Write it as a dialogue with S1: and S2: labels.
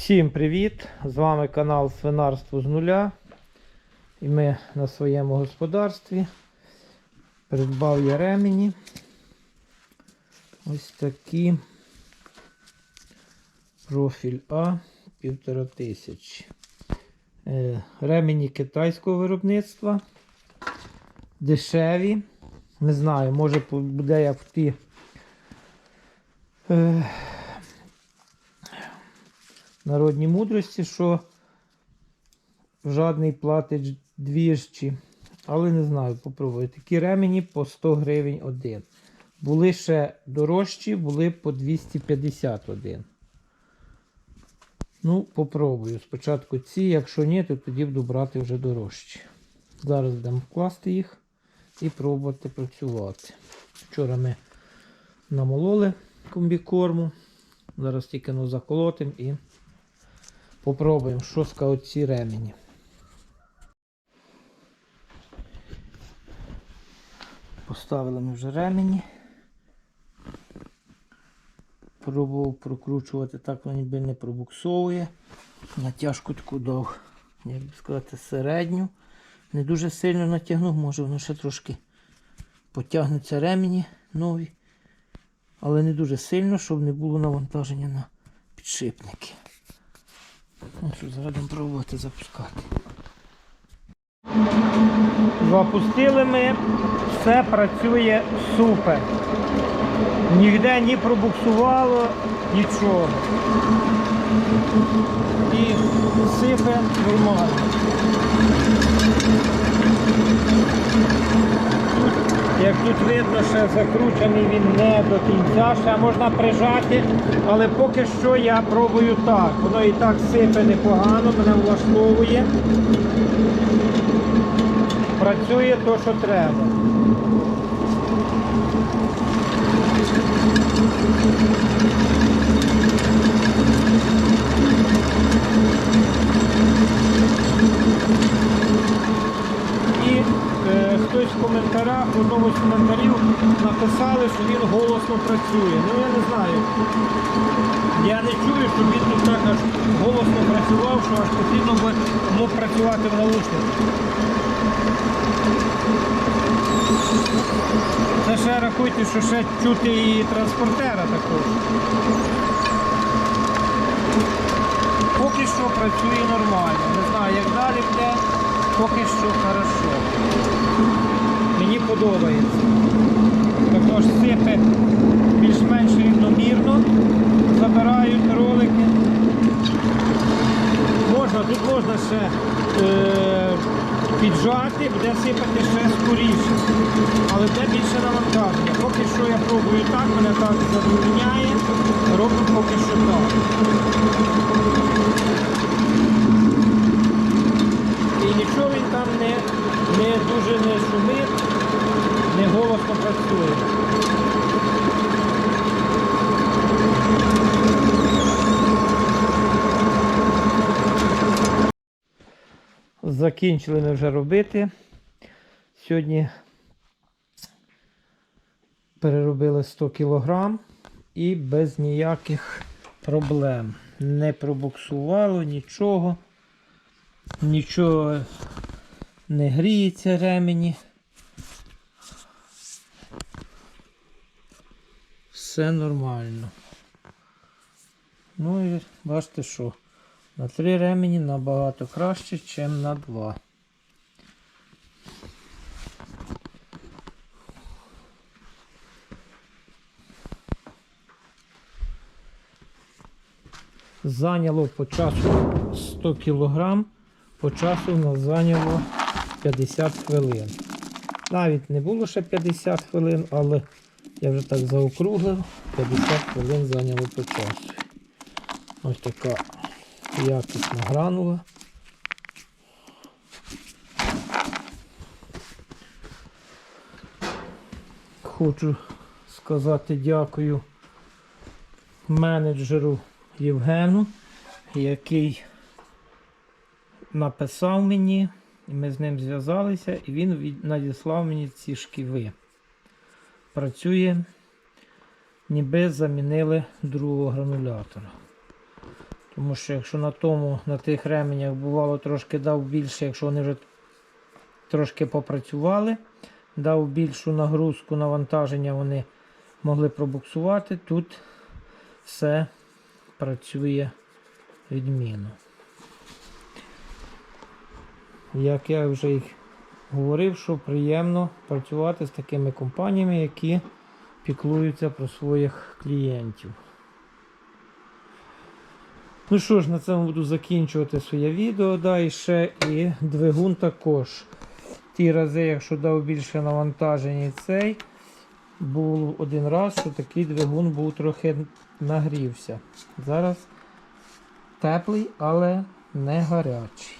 S1: Всім привіт! З вами канал Свинарство з нуля. І ми на своєму господарстві. Придбав я ремені. Ось такі. Профіль А півтора тисячі. Е, Ремені китайського виробництва. Дешеві. Не знаю, може буде як в ті. Народній мудрості, що жадний платить двіжчі. Але не знаю, попробую. Такі ремені по 100 гривень один. Були ще дорожчі, були по 251. Ну, попробую. Спочатку ці, якщо ні, то тоді буду брати вже дорожчі. Зараз будемо класти їх і пробувати працювати. Вчора ми намололи комбікорму. Зараз тільки ну, заколотим і попробуємо, що скажуть ці ремені. Поставили ми вже ремені. Пробував прокручувати, так воно ніби не пробуксовує. Натяжку таку дав, як би сказати, середню. Не дуже сильно натягнув, може воно ще трошки потягнуться ремені нові. Але не дуже сильно, щоб не було навантаження на підшипники. Ну що, зараз пробувати запускати. Запустили ми, все працює супер. Нігде ні пробуксувало, нічого. І сипе нормально. Як тут видно, ще закручений він не до кінця, ще можна прижати, але поки що я пробую так. Воно і так сипе непогано, мене влаштовує. Працює то, що треба. І е, хтось в коментарях, в одному з коментарів написали, що він голосно працює. Ну я не знаю. Я не чую, щоб він тут так аж голосно працював, що аж потрібно мог працювати в наушниках. Це ще рахуйте, що ще чути і транспортера також. Поки що працює нормально. Не знаю, як далі буде, поки що хорошо. Мені подобається. Також сипи більш-менш рівномірно забирають ролики. Можна, тут можна ще е, піджати, буде сипати ще скоріше. Але це більше навантаження. Поки що я пробую так, мене так задовольняє. Роблю поки що так. І нічого він там не, не дуже не шумить, не голосно працює. Закінчили ми вже робити. Сьогодні переробили 100 кг і без ніяких проблем. Не пробуксувало нічого. Нічого не гріється ремені. Все нормально. Ну і бачите, що на три ремені набагато краще, ніж на два. Зайняло по часу 100 кг, по часу нас зайняло 50 хвилин. Навіть не було ще 50 хвилин, але я вже так заокруглив, 50 хвилин зайняло по часу. Ось така якісна гранула. Хочу сказати дякую менеджеру Євгену, який написав мені, ми з ним зв'язалися, і він надіслав мені ці шківи. Працює, ніби замінили другого гранулятора. Тому що якщо на тому, на тих ременях бувало трошки дав більше, якщо вони вже трошки попрацювали, дав більшу нагрузку, навантаження, вони могли пробуксувати. Тут все працює відмінно. Як я вже їх говорив, що приємно працювати з такими компаніями, які піклуються про своїх клієнтів. Ну що ж, на цьому буду закінчувати своє відео. Да, і ще і двигун також. Ті рази, якщо дав більше навантаження цей, був один раз, що такий двигун був трохи нагрівся. Зараз теплий, але не гарячий.